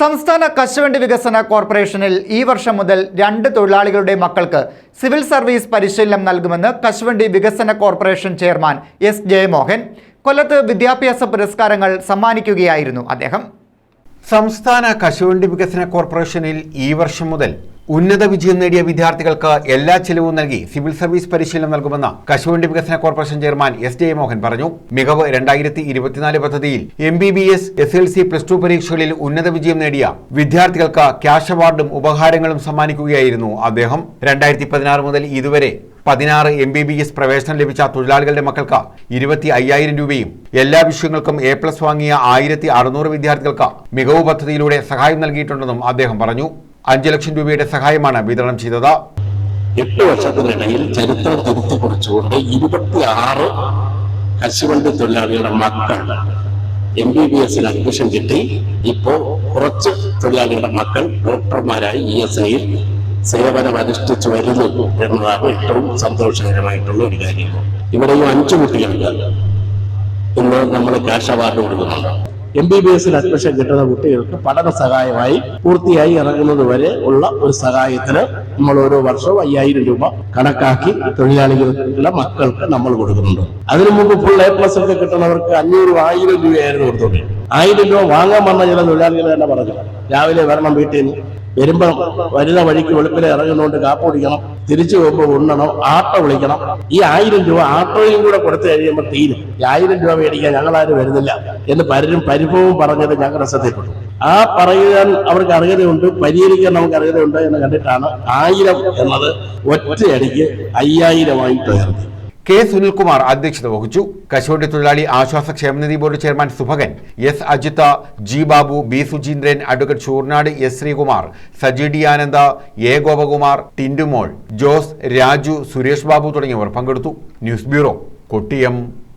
സംസ്ഥാന കശുവണ്ടി വികസന കോർപ്പറേഷനിൽ ഈ വർഷം മുതൽ രണ്ട് തൊഴിലാളികളുടെ മക്കൾക്ക് സിവിൽ സർവീസ് പരിശീലനം നൽകുമെന്ന് കശുവണ്ടി വികസന കോർപ്പറേഷൻ ചെയർമാൻ എസ് ജയമോഹൻ. കൊല്ലത്ത് വിദ്യാഭ്യാസ പുരസ്കാരങ്ങൾ സമ്മാനിക്കുകയായിരുന്നു അദ്ദേഹം. സംസ്ഥാന കശുവണ്ടി വികസന കോർപ്പറേഷനിൽ ഈ വർഷം മുതൽ ഉന്നത വിജയം നേടിയ വിദ്യാർത്ഥികൾക്ക് എല്ലാ ചെലവും നൽകി സിവിൽ സർവീസ് പരിശീലനം നൽകുമെന്ന് കശുവണ്ടി വികസന കോർപ്പറേഷൻ ചെയർമാൻ എസ് ജയമോഹൻ പറഞ്ഞു. മികവ് രണ്ടായിരത്തി ഇരുപത്തിനാല് പദ്ധതിയിൽ M B B S S L C plus two പരീക്ഷകളിൽ ഉന്നത വിജയം നേടിയ വിദ്യാർത്ഥികൾക്ക് ക്യാഷ് അവാർഡും ഉപഹാരങ്ങളും സമ്മാനിക്കുകയായിരുന്നു അദ്ദേഹം. രണ്ടായിരത്തി പതിനാറ് മുതൽ ഇതുവരെ പതിനാറ് എം ബി ബി എസ് പ്രവേശനം ലഭിച്ച തൊഴിലാളികളുടെ മക്കൾക്ക് ഇരുപത്തി അയ്യായിരം രൂപയും എല്ലാ വിഷയങ്ങൾക്കും എ പ്ലസ് വാങ്ങിയ ആയിരത്തി അറുന്നൂറ് വിദ്യാർത്ഥികൾക്ക് മികവ് പദ്ധതിയിലൂടെ സഹായം നൽകിയിട്ടുണ്ടെന്നും അദ്ദേഹം പറഞ്ഞു. അഞ്ച് ലക്ഷം രൂപയുടെ സഹായമാണ് വിതരണം ചെയ്തത്. എട്ട് വർഷത്തിനിടയിൽ ചരിത്രം തിരുത്തി കുറിച്ചുകൊണ്ട് ഇരുപത്തിയാറ് കശുവണ്ടി തൊഴിലാളികളുടെ മക്കൾ എം ബി ബി എസിന് അഡ്മിഷൻ കിട്ടി. ഇപ്പോൾ കുറച്ച് തൊഴിലാളികളുടെ മക്കൾ ഡോക്ടർമാരായി ഇ എസ് ഐയിൽ സേവനം അനുഷ്ഠിച്ചു വരുന്നു എന്നതാണ് ഏറ്റവും സന്തോഷകരമായിട്ടുള്ള ഒരു കാര്യം. ഇവിടെയും അഞ്ചു കുട്ടികൾക്ക് ഇന്ന് നമ്മൾ ക്യാഷ് അവാർഡ് കൊടുക്കുന്നുണ്ട്. എം ബി ബി എസിൽ അഡ്മിഷൻ കിട്ടുന്ന കുട്ടികൾക്ക് പഠന സഹായമായി പൂർത്തിയായി ഇറങ്ങുന്നത് വരെ ഉള്ള ഒരു സഹായത്തിന് നമ്മൾ ഓരോ വർഷവും അയ്യായിരം രൂപ കണക്കാക്കി തൊഴിലാളികളുടെ മക്കൾക്ക് നമ്മൾ കൊടുക്കുന്നുണ്ട്. അതിനു മുമ്പ് ഫുൾ എ പ്ലസ് ഒക്കെ കിട്ടുന്നവർക്ക് അഞ്ഞൂറ് ആയിരം രൂപയായിരുന്നു കൊടുത്തോണ്ടിരുന്നത്. ആയിരം രൂപ വാങ്ങാൻ വന്ന ചില തൊഴിലാളികൾ തന്നെ പറഞ്ഞു. രാവിലെ വരണം വീട്ടിൽ നിന്ന്. വരുമ്പോൾ വരുന്ന വഴിക്ക് വെളുപ്പിലെ ഇറങ്ങുന്നോണ്ട് കാപ്പ് കുടിക്കണം. തിരിച്ചു പോകുമ്പോൾ ഉണ്ണണം ആട്ടോ വിളിക്കണം. ഈ ആയിരം രൂപ ആട്ടോയും കൂടെ കൊടുത്തു കഴിയുമ്പോൾ തീരും. ഈ ആയിരം രൂപ മേടിക്കാൻ ഞങ്ങളാരും വരുന്നില്ല എന്ന് പലരും പരിഭവവും പറഞ്ഞത് ഞങ്ങളുടെ ശ്രദ്ധയിൽപ്പെട്ടു. ആ പറയാൻ അവർക്ക് അർഹതയുണ്ട് പരിഹരിക്കാൻ നമുക്ക് അർഹതയുണ്ട് എന്ന് കണ്ടിട്ടാണ് ആയിരം എന്നത് ഒറ്റയടിക്ക് അയ്യായിരമായിട്ട് ഉയർത്തി കെ സുനിൽകുമാർ അധ്യക്ഷത വഹിച്ചു. കശുവണ്ടി തൊഴിലാളി ആശ്വാസ ക്ഷേമനിധി board chairman Subhakan S Ajith G Babu B Suchindran advocate Shoornad S Sreekumar Saji D Ananda A Gopakumar Tindumol Jose Raju Suresh Babu തുടങ്ങിയവർ പങ്കെടുത്തു. News bureau Kottiyam.